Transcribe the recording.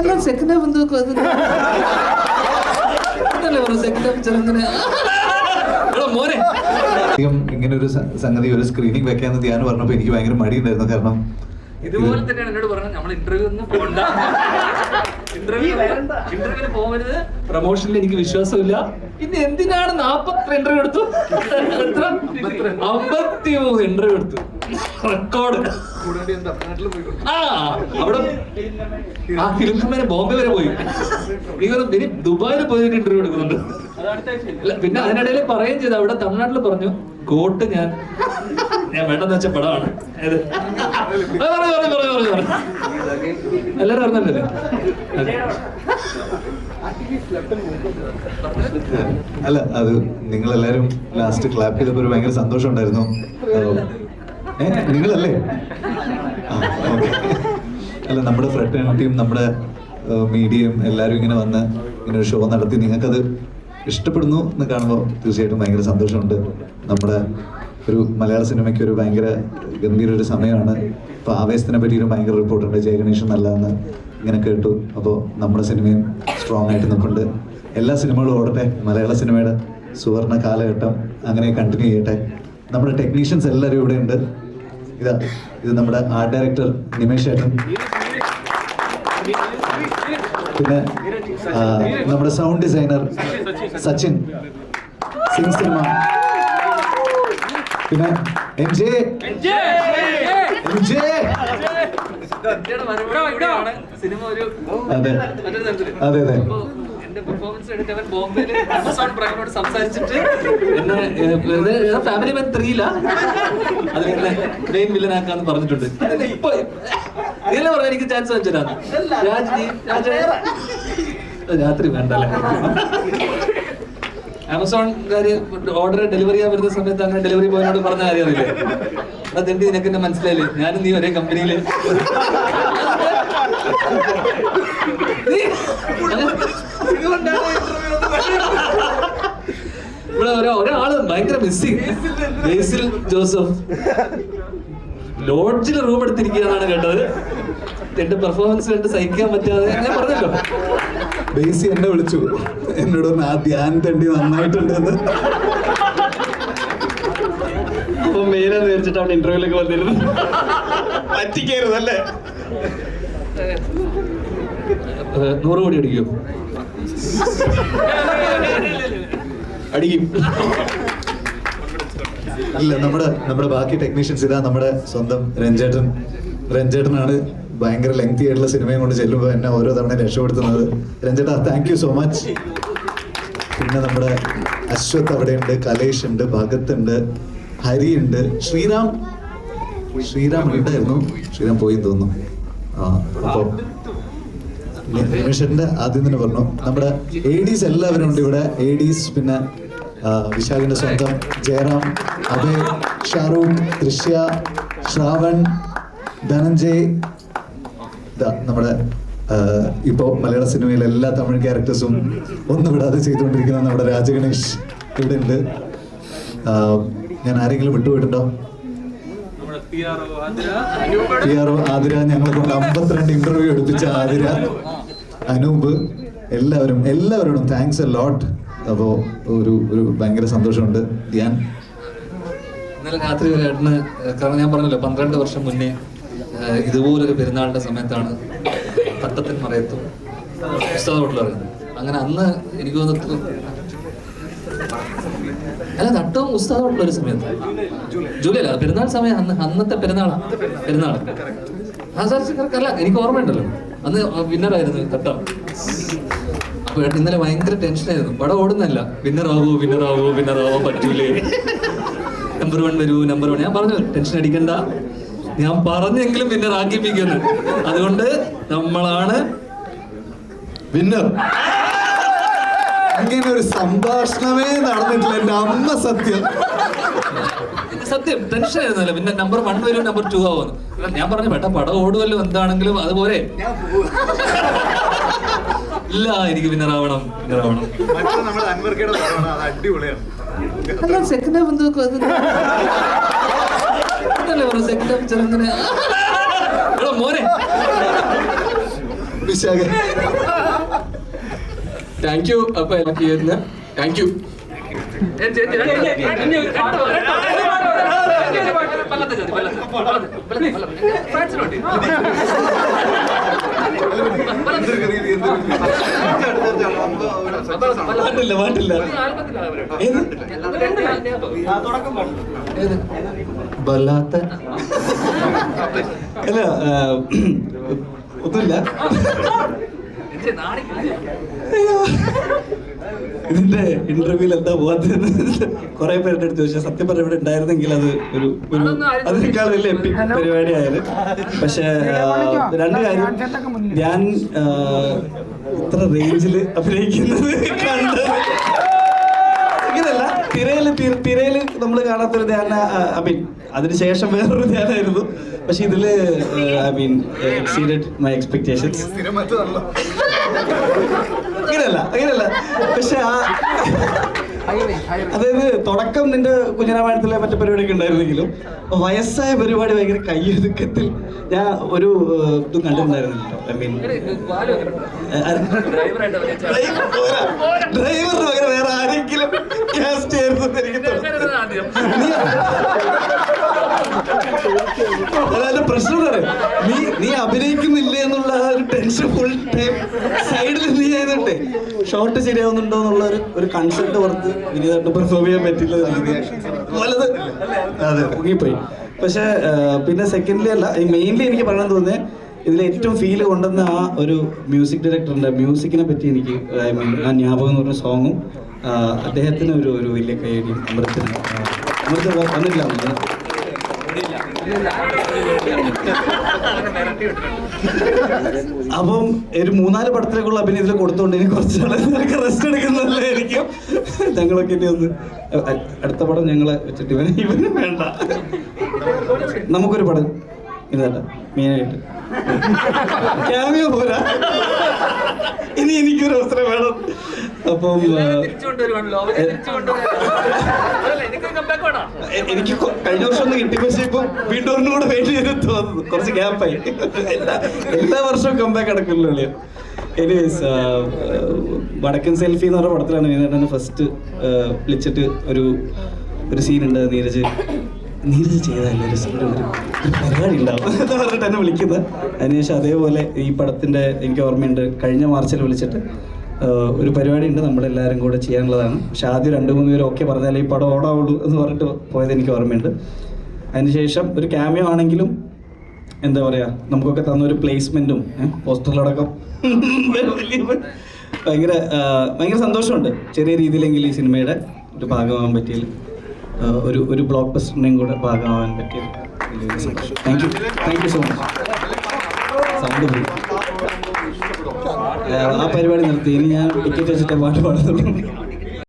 അല്ല second half എന്തോ അതല്ലേ പറഞ്ഞു സെക്കൻഡ് ചെറുങ്ങനെ. മോനെ. അധികം ഇങ്ങനെ ഒരു സംഗതി ഒരു സ്ക്രീനിങ് വെക്കാന്ന് ധ്യാനം പറഞ്ഞപ്പോൾ എനിക്ക് ഭയങ്കര മടിയുണ്ടായിരുന്നു കാരണം ഇതുപോലെ തന്നെയാണ് എന്നോട് പറഞ്ഞത്. നമ്മൾ ഇന്റർവ്യൂ ഒന്നും പോകണ്ട ഇന്റർവ്യൂ ഇന്റർവ്യൂവിന് പോകരുത്. പ്രൊമോഷനിൽ എനിക്ക് വിശ്വാസമില്ല. പിന്നെ എന്തിനാണ് നാപ്പത്തി ഇന്റർവ്യൂ എടുത്തു? എത്ര? അമ്പത്തി മൂന്ന് ഇന്റർവ്യൂ എടുത്തു. റെക്കോർഡ് ആ അവിടെ ആ ഫിലിം കമ്പനി ബോംബെ വരെ പോയി. ഇനി ദുബായിൽ പോയിട്ട് ഇന്റർവ്യൂ എടുക്കുന്നുണ്ട്. പിന്നെ അതിനിടയിൽ പറയുകയും ചെയ്തു. അവിടെ തമിഴ്നാട്ടിൽ പറഞ്ഞു കോട്ട് ഞാൻ ഞാൻ വേണ്ടെന്ന് വെച്ച പടമാണ്. എല്ലാരും അറിഞ്ഞല്ലേ. അല്ല അത് നിങ്ങൾ എല്ലാവരും ലാസ്റ്റ് ക്ലാപ്പ് ചെയ്തപ്പോൾ ഒരു ഭയങ്കര സന്തോഷം ഉണ്ടായിരുന്നു നിങ്ങളല്ലേ? അല്ല നമ്മുടെ ഫ്രട്ടേണിറ്റിയും നമ്മുടെ മീഡിയയും എല്ലാവരും ഇങ്ങനെ വന്ന് ഇങ്ങനെ ഒരു ഷോ നടത്തി. നിങ്ങൾക്കത് ഇഷ്ടപ്പെടുന്നു എന്ന് കാണുമ്പോൾ തീർച്ചയായിട്ടും ഭയങ്കര സന്തോഷമുണ്ട്. നമ്മുടെ ഒരു മലയാള സിനിമയ്ക്ക് ഒരു ഭയങ്കര ഗംഭീര ഒരു സമയമാണ്. ഇപ്പോൾ ആവേശത്തിനെ പറ്റിയൊരു ഭയങ്കര റിപ്പോർട്ടുണ്ട്. ജയഗണേഷൻ നല്ലതെന്ന് ഇങ്ങനെ കേട്ടു. അപ്പോൾ നമ്മുടെ സിനിമയും സ്ട്രോങ് ആയിട്ട് നിൽക്കുന്നുണ്ട് എല്ലാ സിനിമകളും ഓടട്ടെ. മലയാള സിനിമയുടെ സുവർണ കാലഘട്ടം. അങ്ങനെ കണ്ടിന്യൂ ചെയ്യട്ടെ. നമ്മുടെ ടെക്നീഷ്യൻസ് എല്ലാവരും ഇവിടെ ഉണ്ട്. ഇതാ ഇത് നമ്മുടെ ആർട്ട് ഡയറക്ടർ നിമേഷ് ഏട്ടൻ. പിന്നെ നമ്മുടെ sound designer Sachin. Singh cinema പിന്നെ എം ജെ എം ജെ അതെ. അതെ അതെ. എന്റെ പെർഫോമൻസ് ആമസോൺ പ്രൈമിനോട് സംസാരിച്ചിട്ട് എന്നെ ഫാമിലി മാൻ ത്രീല അതിൽ എന്നെ മെയിൻ വില്ലൻ പറഞ്ഞിട്ടുണ്ട്. ഇപ്പൊ ഇതല്ലേ. എനിക്ക് ചാൻസ് രാജ രാത്രി വേണ്ടല്ലേ? ആമസോൺകാര് ഓർഡർ ഡെലിവറി ചെയ്യാൻ വരുന്ന സമയത്ത് അങ്ങനെ ഡെലിവറി ബോയിനോട് പറഞ്ഞ കാര്യം അറിയില്ലേ? അതെന്ത് നിനക്ക് എന്നെ മനസ്സിലായില്ലേ? ഞാനും നീ ഒരേ കമ്പനിയിൽ ഇവിടെ ഒരാ- ഒരാൾ ഭയങ്കര മിസ്സിങ് ബേസിൽ ജോസഫ് ലോഡ്ജിൽ റൂം എടുത്തിരിക്കുകയെന്നാണ് കേട്ടത്. എന്റെ പെർഫോമൻസ് കണ്ട് സഹിക്കാൻ പറ്റാതെ ഞാൻ പറഞ്ഞല്ലോ. ബേസി എന്നെ വിളിച്ചു. എന്നോട് ആ ധ്യാൻ തണ്ടി നന്നായിട്ടുണ്ട് എന്ന് അപ്പൊ മെയിലെന്ന് വിചാരിച്ചിട്ട് അവിടെ ഇന്റർവ്യൂലൊക്കെ വന്നിരുന്നു. പറ്റിക്കരുതല്ലേ നൂറ് കോടി അടിക്കും അടിക്കും. അല്ല നമ്മുടെ നമ്മുടെ ബാക്കി ടെക്നീഷ്യൻസ് ഇതാ നമ്മുടെ സ്വന്തം രഞ്ജേട്ടൻ. രഞ്ജേട്ടനാണ് ഭയങ്കര ലെങ്തി ആയിട്ടുള്ള സിനിമയും കൊണ്ട് ചെല്ലുമ്പോൾ എന്നെ ഓരോ തവണ രക്ഷപ്പെടുത്തുന്നത്. രഞ്ജേട്ടാ താങ്ക് യു സോ മച്ച് പിന്നെ നമ്മുടെ അശ്വത് അവിടെയുണ്ട് കലേഷ് ഉണ്ട് ഭഗത് ഉണ്ട് ഹരി ഉണ്ട് ശ്രീറാം. ശ്രീറാം ഉണ്ടായിരുന്നു. ശ്രീറാം പോയി തോന്നുന്നു. ആ അപ്പോൾ നിമിഷന്റെ ആദ്യം തന്നെ പറഞ്ഞു. നമ്മുടെ എ ഡീസ് എല്ലാവരും ഉണ്ട് ഇവിടെ. എ ഡീസ് പിന്നെ വിശാഖിന്റെ സ്വന്തം ജയറാം അഭയ് ഷാറൂഖ് ദൃശ്യ ശ്രാവൺ ധനഞ്ജയ്. നമ്മുടെ ഇപ്പോ മലയാള സിനിമയിലെ എല്ലാ തമിഴ് ക്യാരക്ടേഴ്സും ഒന്നും വിടാതെ ചെയ്തുകൊണ്ടിരിക്കുന്ന നമ്മുടെ രാജഗണേഷ് ഇവിടെ ഉണ്ട്. ഞാൻ ആരെങ്കിലും വിട്ടുപോയിട്ടുണ്ടോ? P R O Athira. ഞങ്ങളെ കൊണ്ട് അമ്പത്തിരണ്ട് ഇന്റർവ്യൂ എടുപ്പിച്ച ആതിര. അനൂപ് എല്ലാവരും എല്ലാവരോടും താങ്ക്സ് എ ലോട്ട് അപ്പോ ഒരു ഒരു ഭയങ്കര സന്തോഷമുണ്ട്. ഞാൻ ഇന്നലെ രാത്രി വരെ ഏട്ടന് കാരണം ഞാൻ പറഞ്ഞല്ലോ പന്ത്രണ്ട് വർഷം മുന്നേ ഇതുപോലൊരു പെരുന്നാളിന്റെ സമയത്താണ് തട്ടത്തിൻ മറയത്തും പുസ്തക അങ്ങനെ അന്ന് എനിക്ക് തോന്നുന്നു അല്ല തട്ടവും ഉസ്താദുള്ള ഒരു സമയത്ത്. ജൂലൈ അല്ല പെരുന്നാൾ സമയം അന്ന് അന്നത്തെ പെരുന്നാളാണ് പെരുന്നാൾ അല്ല എനിക്ക് ഓർമ്മയുണ്ടല്ലോ. അന്ന് വിന്നറായിരുന്നു തട്ടം അപ്പൊ ഇന്നലെ ഭയങ്കര ടെൻഷനായിരുന്നു പടം ഓടുന്നല്ല വിന്നറാവോ വിന്നറാവോ വിന്നറാവോ പറ്റൂലേ. നമ്പർ വൺ വരൂ നമ്പർ വൺ ഞാൻ പറഞ്ഞു ടെൻഷൻ അടിക്കണ്ട. ഞാൻ പറഞ്ഞെങ്കിലും വിന്നർ ആക്കിപ്പിക്കുന്നു. അതുകൊണ്ട് നമ്മളാണ് വിന്നർ അങ്ങനെ ഒരു സംഭാഷണമേ നടന്നിട്ടില്ല. എന്റെ അമ്മ സത്യം. സത്യം ടെൻഷൻ ആയിരുന്നല്ലോ പിന്നെ നമ്പർ വൺ വരും നമ്പർ ടു ആവുന്നു ഞാൻ പറഞ്ഞു വേണ്ട പടം ഓടുമല്ലോ എന്താണെങ്കിലും അതുപോലെ ഇല്ല എനിക്ക് പടമാണ് അത് അടിപൊളിയാണ് സെക്കൻഡ് ഹാഫ് എന്തോ പറഞ്ഞു സെക്കൻഡ് ഹാഫ് ചെറുങ്ങനെ മോനെ വിശാഖ താങ്ക് യു അപ്പൊ എനിക്ക് താങ്ക് യു പാട്ടില്ല പാട്ടില്ല. ബലാത്ത അല്ല ഒന്നുമില്ല. ഇതിന്റെ ഇന്റർവ്യൂവിൽ എന്താ പോവാത്ത കുറെ പേരുടെ അടുത്ത് ചോദിച്ചാൽ സത്യം പറഞ്ഞ ഇവിടെ ഉണ്ടായിരുന്നെങ്കിൽ അത് ഒരു ഒരു അതിനേക്കാൾ വലിയ എപ്പിക് പരിപാടിയായത്. പക്ഷെ രണ്ട് കാര്യം ഞാൻ ഇത്ര റേഞ്ചിൽ അഭിനയിക്കുന്നത് കണ്ട് ഇങ്ങനല്ല തിരയിൽ തിരയിൽ നമ്മൾ കാണാത്തൊരു ധ്യാന ഐ മീൻ അതിനുശേഷം വേറൊരു ധ്യാനമായിരുന്നു പക്ഷെ ഇതിൽ I mean exceeded my expectations അങ്ങനെയല്ല അങ്ങനെയല്ല പക്ഷെ ആ അതായത് തുടക്കം നിന്റെ കുഞ്ഞിരാമായണത്തിലെ മറ്റു പരിപാടിയൊക്കെ ഉണ്ടായിരുന്നെങ്കിലും വയസ്സായ പരിപാടി ഭയങ്കര കയ്യൊതുക്കത്തിൽ ഞാൻ ഒരു ഇതും കണ്ടിട്ടുണ്ടായിരുന്നില്ല ഐ മീൻ. ഡ്രൈവറിന് പകരം വേറെ ആരെങ്കിലും കാസ്റ്റ് എനിക്ക് തോന്നുന്നു. അതായത് പ്രശ്നം? നീ നീ അഭിനയിക്കുന്നില്ലേ എന്നുള്ള ഒരു ടെൻഷൻ ഫുൾ ടൈം സൈഡിൽ നീ ആയതുകൊണ്ടേ ഷോട്ട് ശരിയാവുന്നുണ്ടോ എന്നുള്ള ഒരു ഒരു കൺസെപ്റ്റ് പുറത്ത് വിനീതായിട്ട് പെർഫോം ചെയ്യാൻ പറ്റില്ല വലത്. അതെ. മുങ്ങിപ്പോയി. പക്ഷെ പിന്നെ സെക്കൻഡ്ലി അല്ല മെയിൻലി എനിക്ക് പറയാൻ തോന്നിയത് ഇതിൽ ഏറ്റവും ഫീൽ കൊണ്ടുവന്ന ആ ഒരു മ്യൂസിക് ഡയറക്ടറിന്റെ മ്യൂസിക്കിനെ പറ്റി എനിക്ക് ഐ മീൻ ആ ഞാപകം എന്ന് പറഞ്ഞ സോങ്ങും അദ്ദേഹത്തിന് ഒരു ഒരു വലിയ കൈയടിയും അമൃത്തിന്. അമൃത് വന്നിട്ടില്ല അപ്പം ഒരു മൂന്നാൽ പടത്തിലേക്കുള്ള അഭിനയത്തിൽ കൊടുത്തോണ്ട് ഇനി കുറച്ച് നാളെ റെസ്റ്റ് എടുക്കുന്നല്ലായിരിക്കും ഞങ്ങളൊക്കെ ഇനി ഒന്ന് അടുത്ത പടം ഞങ്ങളെ വെച്ചിട്ട് ഇവന് ഇവന് വേണ്ട. നമുക്കൊരു പടം ഇതല്ല മെയിനായിട്ട് ക്യാമിയോ പോരാ? ഇനി എനിക്കൊരു അവസരം വേണം. അപ്പം എനിക്ക് കഴിഞ്ഞ വർഷം ഒന്ന് കിട്ടി പക്ഷേ ഇപ്പൊ വീണ്ടും ഒന്നും കൂടെ വേണ്ടി ചെയ്ത് തോന്നുന്നു. കുറച്ച് ഗ്യാപ്പായി എല്ലാ വർഷവും കമ്പാക്ക് നടക്കുമല്ലോ എനിവേസ് വടക്കൻ സെൽഫി എന്ന് പറഞ്ഞ പടത്തിലാണ് ഫസ്റ്റ് വിളിച്ചിട്ട് ഒരു ഒരു സീൻ ഉണ്ട് നീരജ്. നീരജ് ഒരു scene, ഒരു പരിപാടി ഉണ്ടാവും പറഞ്ഞിട്ട് എന്നെ വിളിക്കുന്നത്. അതിനുശേഷം അതേപോലെ ഈ പടത്തിന്റെ എനിക്ക് ഓർമ്മയുണ്ട് കഴിഞ്ഞ മാർച്ചിൽ വിളിച്ചിട്ട് ഒരു പരിപാടി ഉണ്ട് നമ്മളെല്ലാവരും കൂടെ ചെയ്യാനുള്ളതാണ്. പക്ഷെ ആദ്യം രണ്ട് മൂന്ന് പേര് ഓക്കെ പറഞ്ഞാലേ ഈ പടം ഓടാവുള്ളൂ എന്ന് പറഞ്ഞിട്ട് പോയത് എനിക്ക് ഓർമ്മയുണ്ട്. അതിനുശേഷം ഒരു ക്യാമിയോ ആണെങ്കിലും എന്താ പറയുക നമുക്കൊക്കെ തന്ന ഒരു പ്ലേസ്മെന്റും പോസ്റ്ററിലടക്കം ഭയങ്കര ഭയങ്കര സന്തോഷമുണ്ട്. ചെറിയ രീതിയിലെങ്കിലും ഈ സിനിമയുടെ ഒരു ഭാഗമാകാൻ പറ്റിയതിൽ. ആഹ് ഒരു ഒരു ബ്ലോക്ക് ബസ്റ്ററിന്റെയും കൂടെ ഭാഗമാവാൻ പറ്റിയത് വലിയൊരു സന്തോഷം. Thank you thank you so much sound ആ പരിപാടി നിർത്തി. ഇനി ഞാൻ ടിക്കറ്റ് വെച്ചിട്ട് പാട്ട് പാടുന്നുള്ളൂ